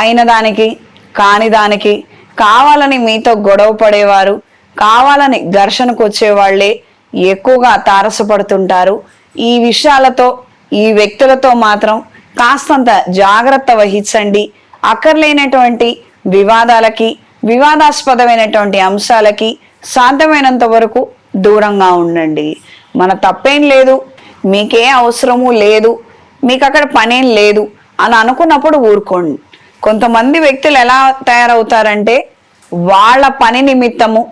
అయిన దానికి కాని దానికి కావాలని మీతో గొడవ పడేవారు కావాలని ఘర్షణకు వచ్చేవాళ్ళే ఎక్కువగా తారసపడుతుంటారు. ఈ విషయాలతో ఈ వ్యక్తులతో మాత్రం కాస్తంత జాగ్రత్త వహించండి. అక్కర్లేనటువంటి వివాదాలకి వివాదాస్పదమైనటువంటి అంశాలకి సాధ్యమైనంత వరకు దూరంగా ఉండండి. మన తప్పేం లేదు మీకే అవసరము లేదు మీకు అక్కడ పనేం లేదు అని అనుకున్నప్పుడు ఊరుకోండి. కొంతమంది వ్యక్తులు ఎలా తయారవుతారంటే వాళ్ళ పని నిమిత్తము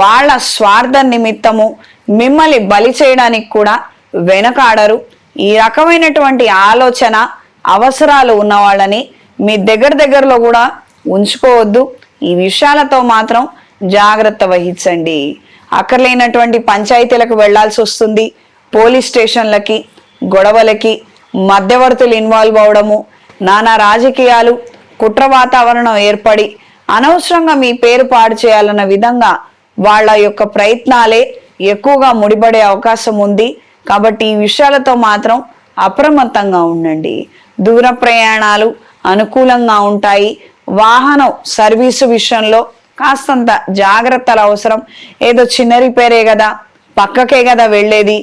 వాళ్ళ స్వార్థ నిమిత్తము మిమ్మల్ని బలి చేయడానికి కూడా వెనకాడరు. ఈ రకమైనటువంటి ఆలోచన అవసరాలు ఉన్న వాళ్ళని మీ దగ్గర దగ్గరలో కూడా ఉంచుకోవద్దు. ఈ విషయాలతో మాత్రం జాగ్రత్త వహించండి. అక్కర్లేనటువంటి పంచాయతీలకు వెళ్ళాల్సి వస్తుంది. పోలీస్ స్టేషన్లకి గొడవలకి మధ్యవర్తులు ఇన్వాల్వ్ అవడము నానా రాజకీయాలు కుట్ర వాతావరణం ఏర్పడి అనవసరంగా మీ పేరు పాడు చేయాలన్న విధంగా వాళ్ళ యొక్క ప్రయత్నాలే ఎక్కువగా ముడిపడే అవకాశం ఉంది. కాబట్టి ఈ విషయాలతో మాత్రం అప్రమత్తంగా ఉండండి. దూర ప్రయాణాలు అనుకూలంగా ఉంటాయి. వాహనం సర్వీసు విషయంలో కాస్తంత జాగ్రత్తలు అవసరం. ఏదో చిన్న రిపేరే కదా పక్కకే కదా వెళ్ళేది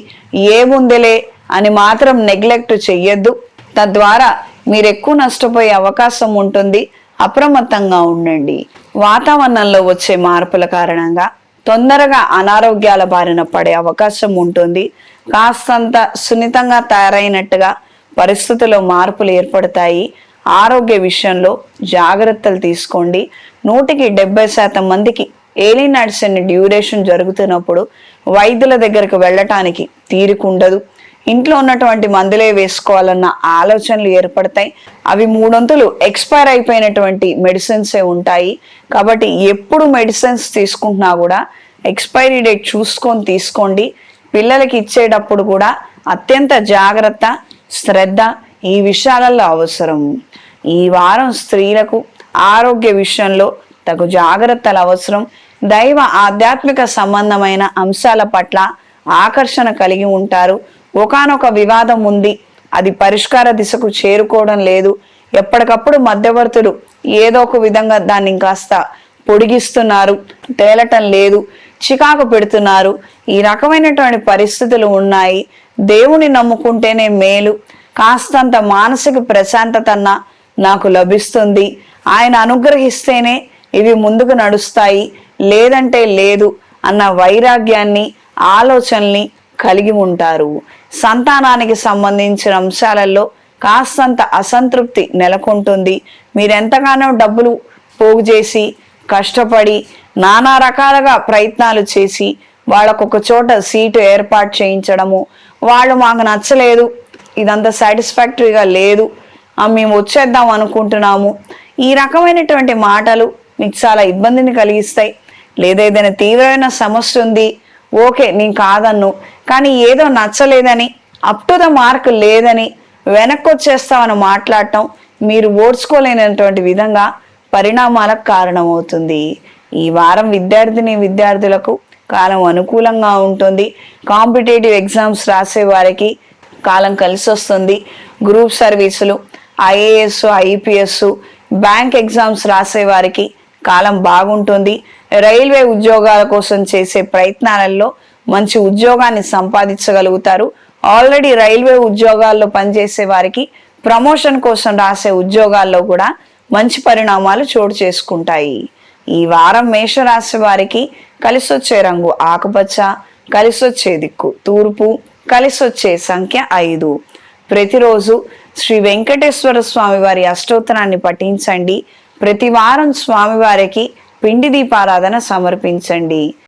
ఏముందిలే అని మాత్రం నెగ్లెక్ట్ చెయ్యొద్దు. తద్వారా మీరు ఎక్కువ నష్టపోయే అవకాశం ఉంటుంది. అప్రమత్తంగా ఉండండి. వాతావరణంలో వచ్చే మార్పుల కారణంగా తొందరగా అనారోగ్యాల బారిన పడే అవకాశం ఉంటుంది. కాస్తంత సున్నితంగా తయారైనట్టుగా పరిస్థితుల్లో మార్పులు ఏర్పడతాయి. ఆరోగ్య విషయంలో జాగ్రత్తలు తీసుకోండి. నూటికి డెబ్బై శాతం మందికి ఏలీ నడిచిన డ్యూరేషన్ జరుగుతున్నప్పుడు వైద్యుల దగ్గరకు వెళ్ళటానికి తీరికుండదు. ఇంట్లో ఉన్నటువంటి మందులే వేసుకోవాలన్న ఆలోచనలు ఏర్పడతాయి. అవి మూడొంతులు ఎక్స్పైర్ అయిపోయినటువంటి మెడిసిన్సే ఉంటాయి. కాబట్టి ఎప్పుడు మెడిసిన్స్ తీసుకుంటున్నా కూడా ఎక్స్పైరీ డేట్ చూసుకొని తీసుకోండి. పిల్లలకి ఇచ్చేటప్పుడు కూడా అత్యంత జాగ్రత్త శ్రద్ధ ఈ విషయాలలో అవసరం. ఈ వారం స్త్రీలకు ఆరోగ్య విషయంలో తగు జాగ్రత్తలు అవసరం. దైవ ఆధ్యాత్మిక సంబంధమైన అంశాల పట్ల ఆకర్షణ కలిగి ఉంటారు. ఒకానొక వివాదం ఉంది. అది పరిష్కార దిశకు చేరుకోవడం లేదు. ఎప్పటికప్పుడు మధ్యవర్తులు ఏదో ఒక విధంగా దాన్ని కాస్త పొడిగిస్తున్నారు. తేలటం లేదు. చికాకు పెడుతున్నారు. ఈ రకమైనటువంటి పరిస్థితులు ఉన్నాయి. దేవుని నమ్ముకుంటేనే మేలు. కాస్తంత మానసిక ప్రశాంతతన్న నాకు లభిస్తుంది. ఆయన అనుగ్రహిస్తేనే ఇవి ముందుకు నడుస్తాయి. లేదంటే లేదు అన్న వైరాగ్యాన్ని ఆలోచనల్ని కలిగి ఉంటారు. సంతానానికి సంబంధించిన అంశాలలో కాస్తంత అసంతృప్తి నెలకొంటుంది. మీరెంతగానో డబ్బులు పోగు చేసి కష్టపడి నానా రకాలుగా ప్రయత్నాలు చేసి వాళ్ళకొక చోట సీటు ఏర్పాటు చేయించడము వాళ్ళు మాకు నచ్చలేదు ఇదంతా సాటిస్ఫాక్టరీగా లేదు మేము వచ్చేద్దాం అనుకుంటున్నాము. ఈ రకమైనటువంటి మాటలు మీకు చాలా ఇబ్బందిని కలిగిస్తాయి. లేదా ఏదైనా తీవ్రమైన సమస్య ఉంది ఓకే నేను కాదన్ను. కానీ ఏదో నచ్చలేదని అప్ టు ద మార్క్ లేదని వెనక్కి వచ్చేస్తామని మాట్లాడటం మీరు ఓడ్చుకోలేనటువంటి విధంగా పరిణామాలకు కారణమవుతుంది. ఈ వారం విద్యార్థిని విద్యార్థులకు కాలం అనుకూలంగా ఉంటుంది. కాంపిటేటివ్ ఎగ్జామ్స్ రాసే వారికి కాలం కలిసి వస్తుంది. గ్రూప్ సర్వీసులు ఐఏఎస్ ఐపీఎస్ బ్యాంక్ ఎగ్జామ్స్ రాసే వారికి కాలం బాగుంటుంది. రైల్వే ఉద్యోగాల కోసం చేసే ప్రయత్నాలలో మంచి ఉద్యోగాన్ని సంపాదించగలుగుతారు. ఆల్రెడీ రైల్వే ఉద్యోగాల్లో పనిచేసే వారికి ప్రమోషన్ కోసం రాసే ఉద్యోగాల్లో కూడా మంచి పరిణామాలు చోటు చేసుకుంటాయి. ఈ వారం మేషరాశి వారికి కలిసొచ్చే రంగు ఆకుపచ్చ కలిసొచ్చే దిక్కు తూర్పు కలిసొచ్చే సంఖ్య ఐదు. ప్రతిరోజు శ్రీ వెంకటేశ్వర స్వామి వారి అష్టోత్తరాన్ని పఠించండి. ప్రతి వారం స్వామివారికి పిండి దీపారాధన సమర్పించండి.